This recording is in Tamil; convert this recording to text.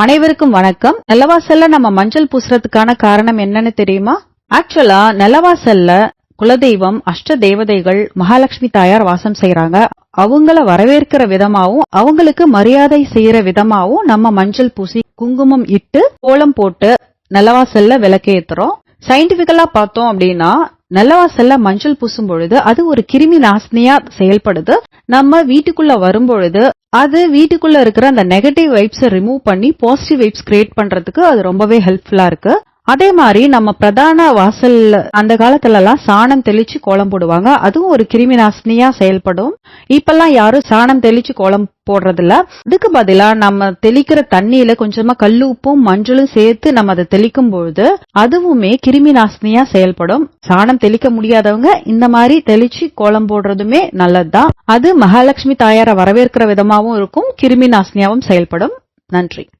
அனைவருக்கும் வணக்கம். நிலவாசல்ல நம்ம மஞ்சள் பூசுறதுக்கான காரணம் என்னன்னு தெரியுமா? ஆக்சுவலா நிலவாசல்ல குலதெய்வம் அஷ்ட தேவதைகள் மகாலட்சுமி தாயார் வாசம் செய்யறாங்க அவங்கள வரவேற்கிற விதமாவும் அவங்களுக்கு மரியாதை செய்யற விதமாவும் நம்ம மஞ்சள் பூசி குங்குமம் இட்டு கோலம் போட்டு நிலவாசல்ல விளக்கேத்துறோம். சயின்டிபிக்கலா பார்த்தோம் அப்படின்னா நிலவாசல்ல மஞ்சள் பூசும் பொழுது அது ஒரு கிருமி நாசினியா செயல்படுது. நம்ம வீட்டுக்குள்ள வரும்பொழுது அது வீட்டுக்குள்ள இருக்கிற அந்த நெகட்டிவ் வைப்ஸை ரிமூவ் பண்ணி பாசிட்டிவ் வைப்ஸ் கிரியேட் பண்றதுக்கு அது ரொம்பவே ஹெல்ப்ஃபுல்லா இருக்கு. அதே மாதிரி நம்ம பிரதான வாசல் அந்த காலத்துல எல்லாம் சாணம் தெளிச்சு கோலம் போடுவாங்க. அதுவும் ஒரு கிருமி நாசினியா செயல்படும். இப்பெல்லாம் யாரும் சாணம் தெளிச்சு கோலம் போடுறது இல்ல பதிலா நம்ம தெளிக்கிற தண்ணியில கொஞ்சமா கல்லு உப்பும் மஞ்சளும் சேர்த்து நம்ம அதை தெளிக்கும் பொழுது அதுவுமே கிருமி நாசினியா செயல்படும். சாணம் தெளிக்க முடியாதவங்க இந்த மாதிரி தெளிச்சு கோலம் போடுறதுமே நல்லதுதான். அது மகாலட்சுமி தாயாரை வரவேற்கிற விதமாவும் இருக்கும். கிருமி நாசினியாவும் செயல்படும். நன்றி.